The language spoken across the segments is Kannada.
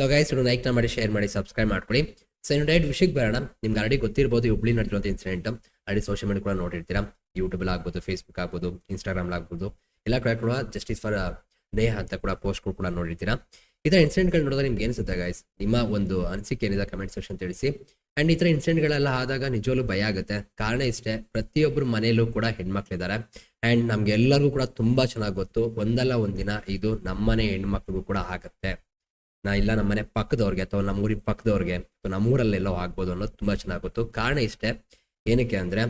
ಸೊ ಗೈಸ್ ಇನ್ನು ಲೈಕ್ನ ಮಾಡಿ ಶೇರ್ ಮಾಡಿ ಸಬ್ಸ್ಕ್ರೈಬ್ ಮಾಡ್ಕೊಳ್ಳಿ. ಸೊ ಇನ್ನು ಡೈಟ್ ವಿಷಯಕ್ಕೆ ಬರೋಣ. ನಿಮ್ಗೆ ಆಲ್ರೆಡಿ ಗೊತ್ತಿರ್ಬೋದು ಹುಬ್ಳಿ ನಡೆದಿರುವಂಥ ಇನ್ಸಿಡೆಂಟ್ ಆಲ್ರೆಡಿ ಸೋಷಿಯಲ್ ಮೀಡಿಯಾ ಕೂಡ ನೋಡಿರ್ತೀರಾ. ಯೂಟ್ಯೂಬಲ್ಲಿ ಆಗ್ಬೋದು ಫೇಸ್ಬುಕ್ ಆಗ್ಬೋದು ಇನ್ಸ್ಟಾಗ್ರಾಮ್ ಆಗ್ಬೋದು. ಎಲ್ಲ ಕಡೆ ಕೂಡ ಜಸ್ಟಿಸ್ ಫಾರ್ ನೇಹ ಅಂತ ಕೂಡ ಪೋಸ್ಟ್ಗಳು ಕೂಡ ನೋಡಿರ್ತೀರಾ. ಈ ಥರ ಇನ್ಸಿಡೆಂಟ್ಗಳು ನೋಡಿದ್ರೆ ನಿಮ್ಗೆ ಅನ್ಸುತ್ತೆ ಗೈಸ್ ನಿಮ್ಮ ಒಂದು ಅನಿಸಿಕೆ ಏನಿದೆ ಕಮೆಂಟ್ ಸೆಕ್ಷನ್ ತಿಳಿಸಿ. ಆ್ಯಂಡ್ ಈ ಥರ ಇನ್ಸಿಡೆಂಟ್ಗಳೆಲ್ಲ ಆದಾಗ ನಿಜವಲ್ಲೂ ಭಯ ಆಗುತ್ತೆ. ಕಾರಣ ಇಷ್ಟೇ ಪ್ರತಿಯೊಬ್ಬರು ಮನೆಯಲ್ಲೂ ಕೂಡ ಹೆಣ್ಮಕ್ಳಿದ್ದಾರೆ ಅಂಡ್ ನಮ್ಗೆ ಎಲ್ಲರಿಗೂ ಕೂಡ ತುಂಬಾ ಚೆನ್ನಾಗಿ ಗೊತ್ತು. ಒಂದಲ್ಲ ಒಂದಿನ ಇದು ನಮ್ಮನೆ ಹೆಣ್ಮಕ್ಳಿಗೂ ಕೂಡ ಆಗತ್ತೆ. ನಾ ಇಲ್ಲ ನಮ್ಮನೆ ಪಕ್ಕದವ್ರಿಗೆ ಅಥವಾ ನಮ್ಮೂರಿನ ಪಕ್ಕದವ್ರಿಗೆ ಅಥವಾ ನಮ್ಮೂರಲ್ಲೆಲ್ಲೋ ಆಗ್ಬೋದು ಅನ್ನೋದು ತುಂಬಾ ಚೆನ್ನಾಗಿ ಗೊತ್ತು ಕಾರಣ ಇಷ್ಟೇ. ಏನಕ್ಕೆ ಅಂದ್ರೆ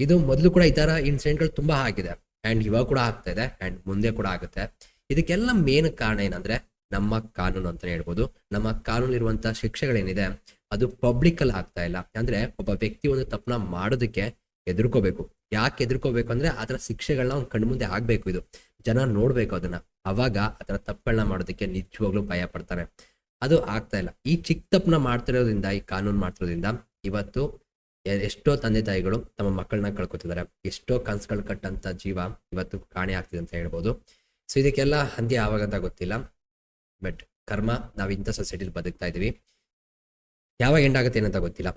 ಇದು ಮೊದಲು ಕೂಡ ಈ ಥರ ಇನ್ಸಿಡೆಂಟ್ಗಳು ತುಂಬಾ ಆಗಿದೆ. ಆ್ಯಂಡ್ ಇವಾಗ ಕೂಡ ಆಗ್ತಾ ಇದೆ. ಆ್ಯಂಡ್ ಮುಂದೆ ಕೂಡ ಆಗುತ್ತೆ. ಇದಕ್ಕೆಲ್ಲ ಮೇನ್ ಕಾರಣ ಏನಂದ್ರೆ ನಮ್ಮ ಕಾನೂನು ಅಂತಲೇ ಹೇಳ್ಬೋದು. ನಮ್ಮ ಕಾನೂನು ಇರುವಂತ ಶಿಕ್ಷೆಗಳೇನಿದೆ, ಅದು ಪಬ್ಲಿಕ್ ಅಲ್ಲಿ ಆಗ್ತಾ ಇಲ್ಲ. ಅಂದ್ರೆ ಒಬ್ಬ ವ್ಯಕ್ತಿ ಒಂದು ತಪ್ಪನ ಮಾಡೋದಕ್ಕೆ ಎದುರ್ಕೋಬೇಕು ಯಾಕೆ ಎದುರ್ಕೋಬೇಕು ಅಂದ್ರೆ ಅದರ ಶಿಕ್ಷೆಗಳನ್ನ ಅವ್ನು ಕಣ್ಮುಂದೆ ಆಗಬೇಕು ಇದು. ಜನ ನೋಡ್ಬೇಕು ಅದನ್ನ. ಅವಾಗ ಅದರ ತಪ್ಪುಗಳನ್ನ ಮಾಡೋದಕ್ಕೆ ನಿಜವಾಗ್ಲೂ ಭಯ ಪಡ್ತಾರೆ. ಅದು ಆಗ್ತಾ ಇಲ್ಲ. ಈ ಚಿಕ್ಕ ತಪ್ಪನ್ನ ಮಾಡ್ತಿರೋದ್ರಿಂದ, ಈ ಕಾನೂನು ಮಾಡ್ತಿರೋದ್ರಿಂದ ಇವತ್ತು ಎಷ್ಟೋ ತಂದೆ ತಾಯಿಗಳು ತಮ್ಮ ಮಕ್ಕಳನ್ನ ಕಳ್ಕೊತಿದ್ದಾರೆ. ಎಷ್ಟೋ ಕನ್ಸುಗಳು ಕಟ್ಟಂತ ಜೀವ ಇವತ್ತು ಕಾಣೆ ಆಗ್ತಿದೆ ಅಂತ ಹೇಳ್ಬೋದು. ಸೊ, ಇದಕ್ಕೆಲ್ಲ ಹಂದಿ ಅಂತ ಗೊತ್ತಿಲ್ಲ. ಬಟ್ ಕರ್ಮ, ನಾವು ಇಂಥ ಸೊಸೈಟಿಲಿ ಬದುಕ್ತಾ ಇದೀವಿ ಯಾವಾಗ ಎಂಡ್ ಆಗುತ್ತೆ ಏನಂತ ಗೊತ್ತಿಲ್ಲ.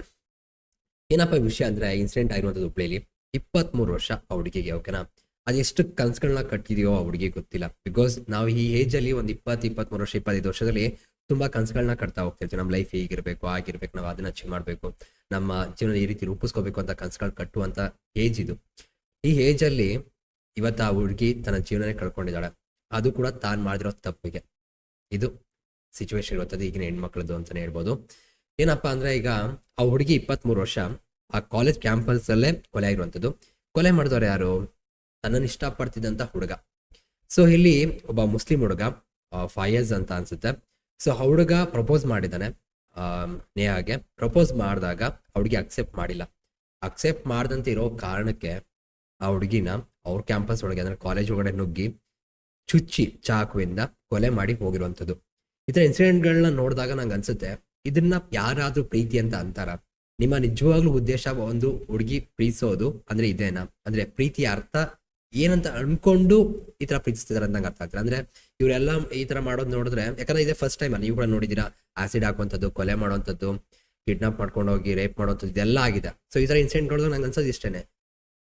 ಏನಪ್ಪ ವಿಷಯ ಅಂದ್ರೆ, ಇನ್ಸಿಡೆಂಟ್ ಆಗಿರುವಂಥದ್ದು ಹುಬ್ಳಿಲಿ. ಇಪ್ಪತ್ಮೂರು ವರ್ಷ ಆ ಹುಡುಗಿಗೆ, ಓಕೆನಾ? ಅದೆಷ್ಟು ಕನ್ಸ್ಗಳನ್ನ ಕಟ್ಟಿದೆಯೋ ಆ ಹುಡುಗಿ ಗೊತ್ತಿಲ್ಲ. ಬಿಕಾಸ್ ನಾವು ಈ ಏಜ್ ಅಲ್ಲಿ ಒಂದು ಇಪ್ಪತ್ತು ಇಪ್ಪತ್ತ್ಮೂರು ವರ್ಷ, ಇಪ್ಪತ್ತೈದು ವರ್ಷದಲ್ಲಿ ತುಂಬಾ ಕನ್ಸುಗಳನ್ನ ಕಟ್ತಾ ಹೋಗ್ತಿರ್ತೀವಿ. ನಮ್ಮ ಲೈಫ್ ಹೇಗಿರ್ಬೇಕು, ಆಗಿರ್ಬೇಕು, ನಾವು ಅದನ್ನ ಅಚೀವ್ ಮಾಡ್ಬೇಕು. ನಮ್ಮ ಜೀವನ ಈ ರೀತಿ ರೂಪಿಸ್ಕೋಬೇಕು ಅಂತ ಕನ್ಸುಗಳು ಕಟ್ಟುವಂತ ಏಜ್ ಇದು. ಈ ಏಜ್ ಅಲ್ಲಿ ಇವತ್ತು ಆ ಹುಡುಗಿ ತನ್ನ ಜೀವನನೇ ಕಳ್ಕೊಂಡಿದ್ದಾಳೆ. ಅದು ಕೂಡ ತಾನು ಮಾಡಿರೋ ತಪ್ಪಿಗೆ. ಇದು ಸಿಚುವೇಶನ್ ಇರುತ್ತದೆ ಈಗಿನ ಹೆಣ್ಮಕ್ಳದ್ದು ಅಂತಾನೆ ಹೇಳ್ಬೋದು. ಏನಪ್ಪಾ ಅಂದ್ರೆ ಈಗ ಆ ಹುಡುಗಿ ಇಪ್ಪತ್ಮೂರು ವರ್ಷ ಆ ಕಾಲೇಜ್ ಕ್ಯಾಂಪಸ್ ಅಲ್ಲೇ ಕೊಲೆ ಆಗಿರುವಂಥದ್ದು. ಕೊಲೆ ಮಾಡಿದವ್ರು ಯಾರು? ತನ್ನನ್ನು ಇಷ್ಟಪಡ್ತಿದ್ದಂತ ಹುಡುಗ. ಸೊ ಇಲ್ಲಿ ಒಬ್ಬ ಮುಸ್ಲಿಂ ಹುಡುಗ ಫಯಜ್ ಅಂತ ಅನ್ಸುತ್ತೆ. ಸೊ ಆ ಹುಡುಗ ಪ್ರಪೋಸ್ ಮಾಡಿದ್ದಾನೆ. ನೇಹಾಗೆ ಪ್ರಪೋಸ್ ಮಾಡಿದಾಗ ಹುಡುಗಿ ಅಕ್ಸೆಪ್ಟ್ ಮಾಡಿಲ್ಲ. ಅಕ್ಸೆಪ್ಟ್ ಮಾಡ್ದಂತೆ ಇರೋ ಕಾರಣಕ್ಕೆ ಆ ಹುಡುಗಿನ ಅವ್ರ ಕ್ಯಾಂಪಸ್ ಒಳಗೆ, ಅಂದ್ರೆ ಕಾಲೇಜ್ ಒಳಗಡೆ ನುಗ್ಗಿ ಚುಚ್ಚಿ ಚಾಕುವಿಂದ ಕೊಲೆ ಮಾಡಿ ಹೋಗಿರುವಂಥದ್ದು. ಇತರ ಇನ್ಸಿಡೆಂಟ್ ಇನ್ಸಿಡೆಂಟ್ಗಳನ್ನ ನೋಡಿದಾಗ ನಂಗೆ ಅನ್ಸುತ್ತೆ, ಇದನ್ನ ಯಾರಾದ್ರೂ ಪ್ರೀತಿ ಅಂತ ಅಂತಾರ? ನಿಮ್ಮ ನಿಜವಾಗ್ಲೂ ಉದ್ದೇಶ ಒಂದು ಹುಡುಗಿ ಪ್ರೀತಿಸೋದು ಅಂದ್ರೆ ಇದೇನಾ? ಅಂದ್ರೆ ಪ್ರೀತಿಯ ಅರ್ಥ ಏನಂತ ಅನ್ಕೊಂಡು ಈ ತರ ಪ್ರೀತಿಸ್ತಿದಾರೆ ಅಂತ ನಂಗೆ ಅರ್ಥ ಆಗ್ತದೆ ಅಂದ್ರೆ ಇವರೆಲ್ಲ ಈ ತರ ಮಾಡೋದು ನೋಡಿದ್ರೆ, ಯಾಕಂದ್ರೆ ಇದೇ ಫಸ್ಟ್ ಟೈಮ್ ನೀವು ಕೂಡ ನೋಡಿದೀರಾ ಆಸಿಡ್ ಹಾಕುವಂಥದ್ದು, ಕೊಲೆ ಮಾಡುವಂಥದ್ದು ಕಿಡ್ನಾಪ್ ಮಾಡ್ಕೊಂಡು ಹೋಗಿ ರೇಪ್ ಮಾಡುವಂಥದ್ದು ಇದೆಲ್ಲ ಆಗಿದೆ. ಸೊ ಈ ತರ ಇನ್ಸಿಡೆಂಟ್ ನೋಡಿದ್ರೆ ನಂಗೆ ಅನ್ಸೋದು ಇಷ್ಟೇನೆ.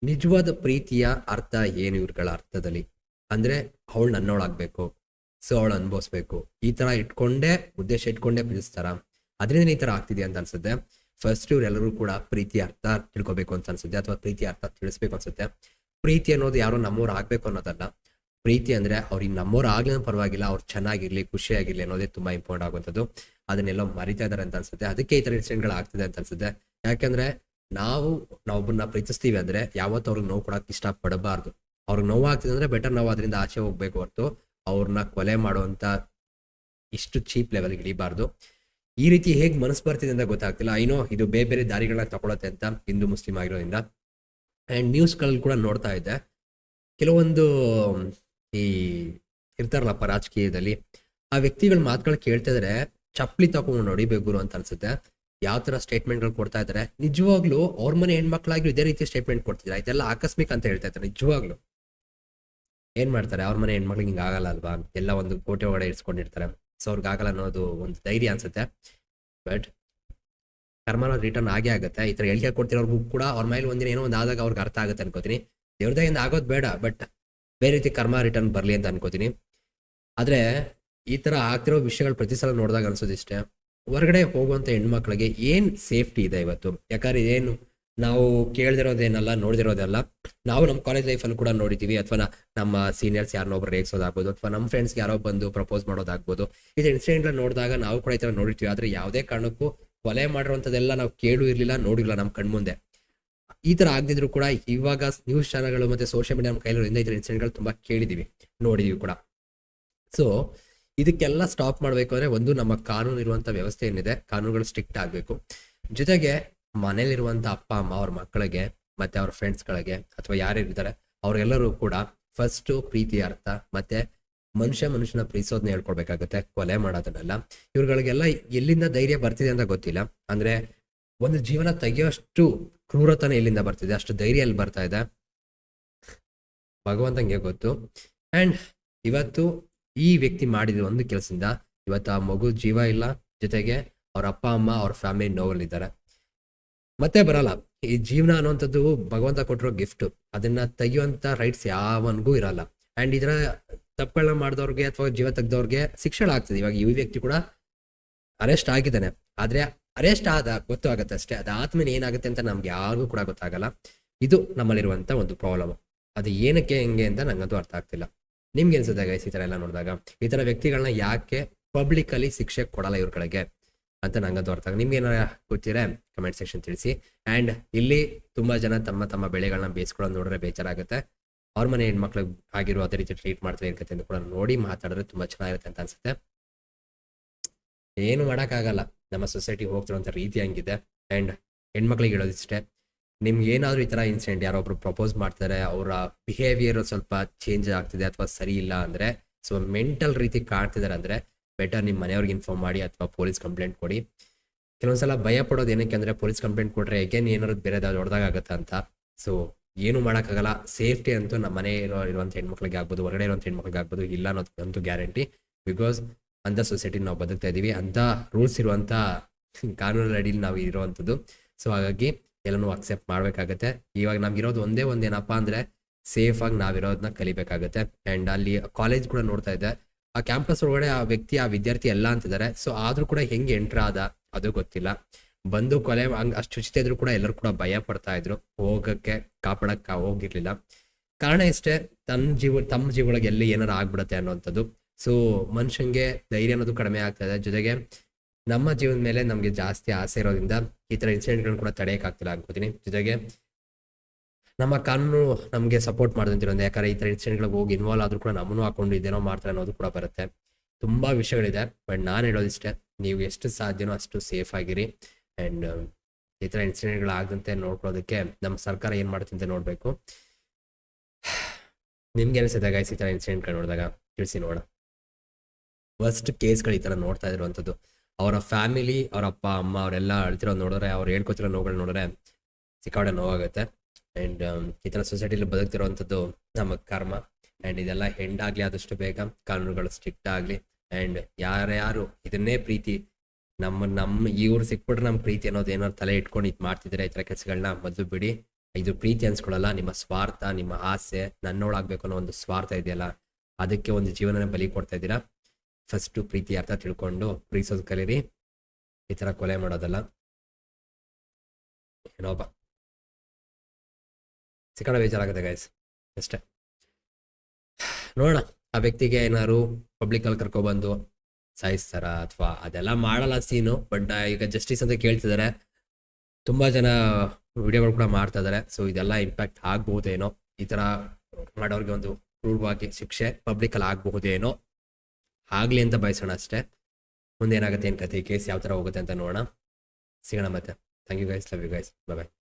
ನಿಜವಾದ ಪ್ರೀತಿಯ ಅರ್ಥ ಏನು ಇವ್ರುಗಳ ಅರ್ಥದಲ್ಲಿ? ಅಂದ್ರೆ ಅವಳು ನನ್ನವಳಾಗ್ಬೇಕು, ಸೊ ಅವಳು ಅನುಭವಿಸ್ಬೇಕು. ಈ ತರ ಇಟ್ಕೊಂಡೇ, ಉದ್ದೇಶ ಇಟ್ಕೊಂಡೇ ಪ್ರೀತಿಸ್ತಾರ? ಅದರಿಂದ ಈ ತರ ಆಗ್ತಿದೆ ಅಂತ ಅನ್ಸುತ್ತೆ. ಫಸ್ಟ್ ಇವರೆಲ್ಲರೂ ಕೂಡ ಪ್ರೀತಿ ಅರ್ಥ ತಿಳ್ಕೊಬೇಕು ಅಂತ ಅನ್ಸುತ್ತೆ, ಅಥವಾ ಪ್ರೀತಿ ಅರ್ಥ ತಿಳಿಸ್ಬೇಕು ಅನ್ಸುತ್ತೆ. ಪ್ರೀತಿ ಅನ್ನೋದು ಯಾರೋ ನಮ್ಮವ್ರು ಆಗ್ಬೇಕು ಅನ್ನೋದಲ್ಲ. ಪ್ರೀತಿ ಅಂದ್ರೆ ಅವ್ರಿಗೆ ನಮ್ಮವ್ರು ಆಗ್ಲಿ ಪರವಾಗಿಲ್ಲ, ಅವ್ರು ಚೆನ್ನಾಗಿರ್ಲಿ, ಖುಷಿಯಾಗಿರ್ಲಿ ಅನ್ನೋದೇ ತುಂಬಾ ಇಂಪಾರ್ಟೆಂಟ್ ಆಗುವಂಥದ್ದು. ಅದನ್ನೆಲ್ಲ ಮರಿತಾ ಇದಾರೆ ಅಂತ ಅನ್ಸುತ್ತೆ. ಅದಕ್ಕೆ ಈ ತರ ಇನ್ಸಿಡೆಂಟ್ಗಳು ಆಗ್ತಿದೆ ಅಂತ ಅನ್ಸುತ್ತೆ. ಯಾಕಂದ್ರೆ ನಾವು ನಾವೊಬ್ಬನ್ನ ಪ್ರೀತಿಸ್ತೀವಿ ಅಂದ್ರೆ ಯಾವತ್ತೂ ಅವ್ರಿಗೆ ನೋವು ಇಷ್ಟ ಪಡಬಾರ್ದು ಅವ್ರಿಗೆ ನೋವು ಆಗ್ತಿದೆ ಅಂದ್ರೆ ಬೆಟರ್ ನಾವು ಅದರಿಂದ ಆಚೆ ಹೋಗ್ಬೇಕು ಹೊರತು ಅವ್ರನ್ನ ಕೊಲೆ ಮಾಡುವಂತ ಇಷ್ಟು ಚೀಪ್ ಲೆವೆಲ್ಗೆ ಇಳಿಬಾರ್ದು. ಈ ರೀತಿ ಹೇಗೆ ಮನಸ್ಸು ಬರ್ತಿದೆ ಅಂತ ಗೊತ್ತಾಗ್ತಿಲ್ಲ. ಐನೋ ಇದು ಬೇರೆ ಬೇರೆ ದಾರಿಗಳನ್ನ ತಗೊಳತ್ತೆ ಅಂತ ಹಿಂದೂ ಮುಸ್ಲಿಂ ಆಗಿರೋದ್ರಿಂದ. ಅಂಡ್ ನ್ಯೂಸ್ಗಳಲ್ಲಿ ಕೂಡ ನೋಡ್ತಾ ಇದ್ದೆ. ಕೆಲವೊಂದು, ಈ ಇರ್ತಾರಲ್ಲಪ್ಪ ರಾಜಕೀಯದಲ್ಲಿ, ಆ ವ್ಯಕ್ತಿಗಳ ಮಾತುಗಳು ಕೇಳ್ತಾ ಇದ್ರೆ, ಚಪ್ಪಲಿ ತಗೊಂಡು ನೋಡಿಬೇಕು ಗುರು ಅಂತ ಅನ್ಸುತ್ತೆ. ಯಾವ ಥರ ಸ್ಟೇಟ್ಮೆಂಟ್ಗಳು ಕೊಡ್ತಾ ಇದ್ದಾರೆ ನಿಜವಾಗ್ಲೂ ಅವ್ರ ಮನೆ ಹೆಣ್ಮಕ್ಳಾಗ್ಲೂ ಇದೇ ರೀತಿ ಸ್ಟೇಟ್ಮೆಂಟ್ ಕೊಡ್ತಿದ್ದಾರೆ ಇದೆಲ್ಲ ಆಕಸ್ಮಿಕ ಅಂತ ಹೇಳ್ತಾ ಇದ್ದಾರೆ ನಿಜವಾಗ್ಲೂ. ಏನ್ ಮಾಡ್ತಾರೆ? ಅವ್ರ ಮನೆ ಹೆಣ್ಮಕ್ಳಿಗೆ ಹಿಂಗೆ ಆಗಲ್ಲ ಅಲ್ವಾ? ಎಲ್ಲ ಒಂದು ಕೋಟೆ ಒಳಗಡೆ ಇರಿಸ್ಕೊಂಡಿರ್ತಾರೆ. ಸೊ ಅವ್ರಿಗೆ ಆಗಲ್ಲ ಅನ್ನೋದು ಒಂದು ಧೈರ್ಯ ಅನ್ಸುತ್ತೆ. ಬಟ್ ಕರ್ಮನ ರಿಟರ್ನ್ ಆಗೇ ಆಗುತ್ತೆ. ಈ ತರ ಹೇಳಿಕೆ ಕೊಡ್ತಿರೋರ್ಗೂ ಕೂಡ ಅವ್ರ ಮೇಲೆ ಒಂದಿನ ಏನೋ ಒಂದು ಆದಾಗ ಅವ್ರಿಗೆ ಅರ್ಥ ಆಗುತ್ತೆ ಅನ್ಕೋತೀನಿ. ದೇವ್ರದಾಗಿಂದ ಆಗೋದು ಬೇಡ ಬಟ್ ಬೇರೆ ರೀತಿ ಕರ್ಮ ರಿಟರ್ನ್ ಬರಲಿ ಅಂತ ಅನ್ಕೋತೀನಿ. ಆದ್ರೆ ಈ ಥರ ಆಗ್ತಿರೋ ವಿಷಯಗಳು ಪ್ರತಿ ಸಲ ನೋಡಿದಾಗ ಅನ್ಸೋದಿಷ್ಟೇ, ಹೊರಗಡೆ ಹೋಗುವಂಥ ಹೆಣ್ಮಕ್ಳಿಗೆ ಏನ್ ಸೇಫ್ಟಿ ಇದೆ ಇವತ್ತು? ಯಾಕಂದ್ರೆ ಏನು ನಾವು ಕೇಳ್ದಿರೋದೇನಲ್ಲ, ನೋಡ್ದಿರೋದೆಲ್ಲ. ನಾವು ನಮ್ಮ ಕಾಲೇಜ್ ಲೈಫಲ್ಲಿ ಕೂಡ ನೋಡಿದ್ದೀವಿ ಅಥವಾ ನಮ್ಮ ಸೀನಿಯರ್ಸ್ ಯಾರನ್ನೊಬ್ರು ರೇಗಿಸೋದಾಗ್ಬೋದು ಅಥವಾ ನಮ್ಮ ಫ್ರೆಂಡ್ಸ್ಗೆ ಯಾರೋ ಬಂದು ಪ್ರಪೋಸ್ ಮಾಡೋದಾಗ್ಬೋದು ಇದು ಇನ್ಸಿಡೆಂಟ್ ನೋಡಿದಾಗ ನಾವು ಕೂಡ ಈ ಥರ ನೋಡಿರ್ತೀವಿ. ಆದ್ರೆ ಯಾವುದೇ ಕಾರಣಕ್ಕೂ ಕೊಲೆ ಮಾಡಿರುವಂಥದ್ದೆಲ್ಲ ನಾವು ಕೇಳು ಇರಲಿಲ್ಲ ನೋಡಿಲ್ಲ ನಮ್ಮ ಕಣ್ಮುಂದೆ. ಈ ತರ ಆಗದಿದ್ರು ಕೂಡ ಇವಾಗ ನ್ಯೂಸ್ ಚಾನಲ್ಗಳು ಮತ್ತು ಸೋಷಿಯಲ್ ಮೀಡಿಯಾ ನಮ್ಮ ಕೈಲಿರೋದ್ರಿಂದ ಈ ಇನ್ಸಿಡೆಂಟ್ಗಳು ತುಂಬಾ ಕೇಳಿದೀವಿ, ನೋಡಿದೀವಿ ಕೂಡ. ಸೊ ಇದಕ್ಕೆಲ್ಲ ಸ್ಟಾಪ್ ಮಾಡಬೇಕು ಅಂದರೆ ಒಂದು ನಮ್ಮ ಕಾನೂನು ಇರುವಂತ ವ್ಯವಸ್ಥೆ ಏನಿದೆ, ಕಾನೂನುಗಳು ಸ್ಟ್ರಿಕ್ಟ್ ಆಗಬೇಕು. ಜೊತೆಗೆ ಮನೇಲಿರುವಂಥ ಅಪ್ಪ, ಅಮ್ಮ, ಅವ್ರ ಮಕ್ಕಳಿಗೆ ಮತ್ತೆ ಅವ್ರ ಫ್ರೆಂಡ್ಸ್ಗಳಿಗೆ ಅಥವಾ ಯಾರ್ಯಾರಿದ್ದಾರೆ, ಅವರೆಲ್ಲರೂ ಕೂಡ ಫಸ್ಟು ಪ್ರೀತಿ ಅರ್ಥ ಮತ್ತೆ ಮನುಷ್ಯ ಮನುಷ್ಯನ ಪ್ರೀತಿಸೋದನ್ನ ಹೇಳ್ಕೊಡ್ಬೇಕಾಗುತ್ತೆ, ಕೊಲೆ ಮಾಡೋದನ್ನೆಲ್ಲ. ಇವ್ರುಗಳಿಗೆಲ್ಲ ಎಲ್ಲಿಂದ ಧೈರ್ಯ ಬರ್ತಿದೆ ಅಂತ ಗೊತ್ತಿಲ್ಲ. ಅಂದ್ರೆ ಒಂದು ಜೀವನ ತೆಗೆಯೋಷ್ಟು ಕ್ರೂರತನ ಎಲ್ಲಿಂದ ಬರ್ತಿದೆ, ಅಷ್ಟು ಧೈರ್ಯ ಅಲ್ಲಿ ಬರ್ತಾ ಇದೆ? ಭಗವಂತಂಗೆ ಗೊತ್ತು. ಅಂಡ್ ಇವತ್ತು ಈ ವ್ಯಕ್ತಿ ಮಾಡಿದ ಒಂದು ಕೆಲಸದಿಂದ ಇವತ್ತು ಆ ಮಗು ಜೀವ ಇಲ್ಲ. ಜೊತೆಗೆ ಅವ್ರ ಅಪ್ಪ, ಅಮ್ಮ, ಅವ್ರ ಫ್ಯಾಮಿಲಿ ನೋವಲ್ಲಿದ್ದಾರೆ. ಮತ್ತೆ ಬರಲ್ಲ. ಈ ಜೀವನ ಅನ್ನುವಂಥದ್ದು ಭಗವಂತ ಕೊಟ್ಟಿರೋ ಗಿಫ್ಟ್. ಅದನ್ನ ತೆಗೆಯುವಂತ ರೈಟ್ಸ್ ಯಾವನ್ಗೂ ಇರಲ್ಲ. ಅಂಡ್ ಇದರ ತಪ್ಪುಗಳನ್ನ ಮಾಡಿದವ್ರಿಗೆ ಅಥವಾ ಜೀವ ತೆಗ್ದವ್ರಿಗೆ ಶಿಕ್ಷಣ ಆಗ್ತದೆ. ಇವಾಗ ಈ ವ್ಯಕ್ತಿ ಕೂಡ ಅರೆಸ್ಟ್ ಆಗಿದ್ದಾನೆ. ಆದ್ರೆ ಅರೆಸ್ಟ್ ಆದ ಗೊತ್ತಾಗತ್ತೆ ಅಷ್ಟೇ. ಅದಾದ್ಮೇಲೆ ಏನಾಗುತ್ತೆ ಅಂತ ನಮ್ಗೆ ಯಾರಿಗೂ ಕೂಡ ಗೊತ್ತಾಗಲ್ಲ. ಇದು ನಮ್ಮಲ್ಲಿರುವಂತ ಒಂದು ಪ್ರಾಬ್ಲಮ್ ಅದು ಏನಕ್ಕೆ, ಹೆಂಗೆ ಅಂತ ನಂಗಂತೂ ಅರ್ಥ ಆಗ್ತಿಲ್ಲ. ನಿಮ್ಗೆ ಅನ್ಸುತ್ತೆ ಗೈಸ್ ಈ ತರ ಎಲ್ಲ ನೋಡಿದಾಗ? ಈ ತರ ವ್ಯಕ್ತಿಗಳನ್ನ ಯಾಕೆ ಪಬ್ಲಿಕ್ ಅಲ್ಲಿ ಶಿಕ್ಷೆ ಕೊಡಲ್ಲ ಇವ್ರ ಕಡೆಗೆ? ಅಂತ ನಂಗಂತೂ ಅರ್ಥ ಆಗ ನಿಮ್ಗೆ ಏನಾರ ಗೊತ್ತಿದ್ರೆ ಕಮೆಂಟ್ ಸೆಕ್ಷನ್ ತಿಳಿಸಿ. ಅಂಡ್ ಇಲ್ಲಿ ತುಂಬಾ ಜನ ತಮ್ಮ ತಮ್ಮ ಬೆಳೆಗಳನ್ನ ಬೇಯಿಸ್ಕೊಳ್ಳೋದು ನೋಡಿದ್ರೆ ಬೇಜಾರಾಗುತ್ತೆ. ಅವ್ರ ಮನೆ ಹೆಣ್ಮಕ್ಳಿಗೆ ಆಗಿರೋ ಅದೇ ರೀತಿ ಟ್ರೀಟ್ ಮಾಡ್ತಾರೆ ಇರ್ಕತ್ತೆ ಅಂತ ಕೂಡ ನೋಡಿ ಮಾತಾಡಿದ್ರೆ ತುಂಬಾ ಚೆನ್ನಾಗಿರುತ್ತೆ ಅಂತ ಅನ್ಸುತ್ತೆ. ಏನು ಮಾಡೋಕ್ಕಾಗಲ್ಲ. ನಮ್ಮ ಸೊಸೈಟಿ ಹೋಗ್ತಿರೋಂಥ ರೀತಿ ಹಂಗಿದೆ. ಆ್ಯಂಡ್ ಹೆಣ್ಮಕ್ಳಿಗೆ ಹೇಳೋದಿಷ್ಟೇ, ನಿಮ್ಗೆ ಏನಾದರೂ ಈ ಥರ ಇನ್ಸಿಡೆಂಟ್ ಯಾರೊಬ್ರು ಪ್ರಪೋಸ್ ಮಾಡ್ತಾರೆ, ಅವರ ಬಿಹೇವಿಯರ್ ಸ್ವಲ್ಪ ಚೇಂಜ್ ಆಗ್ತಿದೆ ಅಥವಾ ಸರಿ ಇಲ್ಲ ಅಂದರೆ, ಸೊ ಮೆಂಟಲ್ ರೀತಿ ಕಾಡ್ತಿದ್ದಾರೆ ಅಂದರೆ ಬೆಟರ್ ನಿಮ್ಮ ಮನೆಯವ್ರಿಗೆ ಇನ್ಫಾರ್ಮ್ ಮಾಡಿ ಅಥವಾ ಪೊಲೀಸ್ ಕಂಪ್ಲೇಂಟ್ ಕೊಡಿ. ಕೆಲವೊಂದ್ಸಲ ಭಯ ಪಡೋದು ಏನಕ್ಕೆ ಅಂದರೆ ಪೊಲೀಸ್ ಕಂಪ್ಲೇಂಟ್ ಕೊಟ್ಟರೆ ಎಗೇನ್ ಏನಾದ್ರು ಬೇರೆ ದೊಡ್ಡದಾಗತ್ತೆ ಅಂತ. ಸೊ ಏನು ಮಾಡೋಕ್ಕಾಗಲ್ಲ, ಸೇಫ್ಟಿ ಅಂತೂ ನಮ್ಮ ಮನೆ ಇರೋ, ಇರುವಂಥ ಹೆಣ್ಮಕ್ಳಿಗೆ ಆಗ್ಬೋದು, ಹೊರಗಡೆ ಇರುವಂಥ ಹೆಣ್ಮಕ್ಳಿಗೆ ಆಗ್ಬೋದು ಇಲ್ಲ ಅನ್ನೋದಂತೂ ಗ್ಯಾರಂಟಿ. ಬಿಕಾಸ್ ಅಂಥ ಸೊಸೈಟಿ ನಾವು ಬದುಕ್ತಾ ಇದ್ದೀವಿ, ಅಂಥ ರೂಲ್ಸ್ ಇರುವಂಥ ಕಾನೂನು ಅಡಿಯಲ್ಲಿ ನಾವು ಇರುವಂಥದ್ದು. ಸೊ ಹಾಗಾಗಿ ಎಲ್ಲನೂ ಅಕ್ಸೆಪ್ಟ್ ಮಾಡಬೇಕಾಗತ್ತೆ. ಇವಾಗ ನಮ್ಗಿರೋದು ಒಂದೇ ಒಂದೇನಪ್ಪ ಅಂದರೆ ಸೇಫಾಗಿ ನಾವಿರೋದನ್ನ ಕಲಿಬೇಕಾಗತ್ತೆ. ಆ್ಯಂಡ್ ಅಲ್ಲಿ ಕಾಲೇಜ್ ಕೂಡ ನೋಡ್ತಾ ಇದ್ದೆ ಆ ಕ್ಯಾಂಪಸ್ ಒಳಗಡೆ ಆ ವ್ಯಕ್ತಿ, ಆ ವಿದ್ಯಾರ್ಥಿ ಎಲ್ಲ ಅಂತಿದ್ದಾರೆ. ಸೊ ಆದರೂ ಕೂಡ ಹೆಂಗೆ ಎಂಟ್ರ್ ಆದ ಅದು ಗೊತ್ತಿಲ್ಲ. ಬಂದು ಕೊಲೆ ಹಂಗ್ ಅಷ್ಟು ಶುಚಿತ ಇದ್ರು ಕೂಡ ಎಲ್ಲರೂ ಕೂಡ ಭಯ ಪಡ್ತಾ ಇದ್ರು. ಹೋಗಕ್ಕೆ ಕಾಪಾಡಕ್ಕೆ ಹೋಗಿರ್ಲಿಲ್ಲ. ಕಾರಣ ಇಷ್ಟೇ ತನ್ನ ಜೀವ ತಮ್ಮ ಜೀವಗಳಿಗೆ ಎಲ್ಲಿ ಏನಾರು ಆಗ್ಬಿಡತ್ತೆ ಅನ್ನೋಂಥದ್ದು ಸೊ ಮನುಷ್ಯಂಗೆ ಧೈರ್ಯ ಅನ್ನೋದು ಕಡಿಮೆ ಆಗ್ತಾ ಇದೆ. ಜೊತೆಗೆ ನಮ್ಮ ಜೀವನದ ಮೇಲೆ ನಮಗೆ ಜಾಸ್ತಿ ಆಸೆ ಇರೋದ್ರಿಂದ ಈ ಥರ ಇನ್ಸಿಡೆಂಟ್ಗಳನ್ನ ಕೂಡ ತಡೆಯೋಕ್ಕಾಗ್ತಿಲ್ಲ ಅನ್ಕೋತೀನಿ. ಜೊತೆಗೆ ನಮ್ಮ ಕಾನೂನು ನಮಗೆ ಸಪೋರ್ಟ್ ಮಾಡ್ದಂತಿರೋದು ಯಾಕಂದ್ರೆ ಈ ಥರ ಇನ್ಸಿಡೆಂಟ್ಗಳಿಗೆ ಹೋಗಿ ಇನ್ವಾಲ್ವ್ ಆದ್ರೂ ಕೂಡ ನಮ್ಮನ್ನು ಹಾಕೊಂಡು ಇದೇನೋ ಮಾಡ್ತಾರೆ ಅನ್ನೋದು ಕೂಡ ಬರುತ್ತೆ. ತುಂಬಾ ವಿಷಯಗಳಿದೆ, ಬಟ್ ನಾನು ಹೇಳೋದಿಷ್ಟೇ, ನೀವು ಎಷ್ಟು ಸಾಧ್ಯನೋ ಅಷ್ಟು ಸೇಫ್ ಆಗಿರಿ. ಆ್ಯಂಡ್ ಈ ಥರ ಇನ್ಸಿಡೆಂಟ್ಗಳಾಗದಂತೆ ನೋಡ್ಕೊಳ್ಳೋದಕ್ಕೆ ನಮ್ಮ ಸರ್ಕಾರ ಏನು ಅಂತ ನೋಡಬೇಕು. ನಿಮ್ಗೆ ಅನಿಸುತ್ತೆ ಗೈಸ್ ಈ ಥರ ಇನ್ಸಿಡೆಂಟ್ಗಳು ನೋಡಿದಾಗ? ತಿಳಿಸಿ ನೋಡೋಣ. ಫಸ್ಟ್ ಕೇಸ್ಗಳು ಈ ಥರ ನೋಡ್ತಾ ಇರುವಂಥದ್ದು. ಅವರ ಫ್ಯಾಮಿಲಿ ಅವರ ಅಪ್ಪ, ಅಮ್ಮ, ಅವರೆಲ್ಲ ಅಳ್ತಿರೋ ನೋಡಿದ್ರೆ, ಅವ್ರು ಹೇಳ್ಕೊತಿರೋ ನೋವುಗಳು ನೋಡಿದ್ರೆ ಸಿಕ್ಕಾಡೆ ನೋವಾಗುತ್ತೆ. ಆ್ಯಂಡ್ ಈ ಥರ ಸೊಸೈಟಿಲಿ ಬದುಕ್ತಿರೋವಂಥದ್ದು ನಮ್ಮ ಕರ್ಮ. ಆ್ಯಂಡ್ ಇದೆಲ್ಲ ಹೆಂಡಾಗಲಿ ಆದಷ್ಟು ಬೇಗ, ಕಾನೂನುಗಳು ಸ್ಟ್ರಿಕ್ಟ್ ಆಗಲಿ. ಆ್ಯಂಡ್ ಯಾರ್ಯಾರು ಇದನ್ನೇ ಪ್ರೀತಿ ನಮ್ಮ ನಮ್ಮ ಇವ್ರು ಸಿಕ್ಬಿಟ್ರೆ ನಮ್ಮ ಪ್ರೀತಿ ಅನ್ನೋದು ಏನಾದ್ರು ತಲೆ ಇಟ್ಕೊಂಡು ಇದು ಮಾಡ್ತಿದ್ರೆ ಈ ಥರ ಕೆಲಸಗಳನ್ನ ಮೊದಲು ಬಿಡಿ. ಇದು ಪ್ರೀತಿ ಅನ್ಸ್ಕೊಳ್ಳಲ್ಲ, ನಿಮ್ಮ ಸ್ವಾರ್ಥ, ನಿಮ್ಮ ಆಸೆ, ನನ್ನೋಳಾಗಬೇಕು ಅನ್ನೋ ಒಂದು ಸ್ವಾರ್ಥ ಇದೆಯಲ್ಲ, ಅದಕ್ಕೆ ಒಂದು ಜೀವನನ ಬಲಿ ಕೊಡ್ತಾ ಇದ್ದೀರಾ? ಫಸ್ಟು ಪ್ರೀತಿ ಅರ್ಥ ತಿಳ್ಕೊಂಡು ಪ್ರೀತಿಸೋದು ಕಲೀರಿ. ಈ ಥರ ಕೊಲೆ ಮಾಡೋದಲ್ಲ. ಏನೋಪ್ಪ ಸಿಕ್ಕಣ ಬೇಜಾರಾಗುತ್ತೆ ಗಾಯಸ್ ಅಷ್ಟೇ. ನೋಡೋಣ. ಆ ವ್ಯಕ್ತಿಗೆ ಏನಾದ್ರು ಪಬ್ಲಿಕಲ್ಲಿ ಕರ್ಕೊಬಂದು ಸಾಯಿಸ್ತಾರ ಅಥವಾ ಅದೆಲ್ಲ ಮಾಡಲ್ಲ ಸೀನು, ಬಟ್ ಈಗ ಜಸ್ಟಿಸ್ ಅಂತ ಕೇಳ್ತಿದ್ದಾರೆ ತುಂಬಾ ಜನ ವಿಡಿಯೋಗಳು ಕೂಡ ಮಾಡ್ತಾ ಇದ್ದಾರೆ ಸೊ ಇದೆಲ್ಲ ಇಂಪ್ಯಾಕ್ಟ್ ಆಗ್ಬಹುದೇನೋ? ಈ ತರ ಮಾಡೋರಿಗೆ ಒಂದು ಕ್ರೂರವಾಗಿ ಶಿಕ್ಷೆ ಪಬ್ಲಿಕ್ ಅಲ್ಲಿ ಆಗಬಹುದೇನೋ? ಆಗ್ಲಿ ಅಂತ ಬಯಸೋಣ ಅಷ್ಟೇ. ಮುಂದೆ ಏನಾಗುತ್ತೆ ಏನು ಕತೆ? ಕೇಸ್ ಯಾವ ತರ ಹೋಗುತ್ತೆ ಅಂತ ನೋಡೋಣ. ಸಿಗೋಣ ಮತ್ತೆ. Thank you guys love you guys bye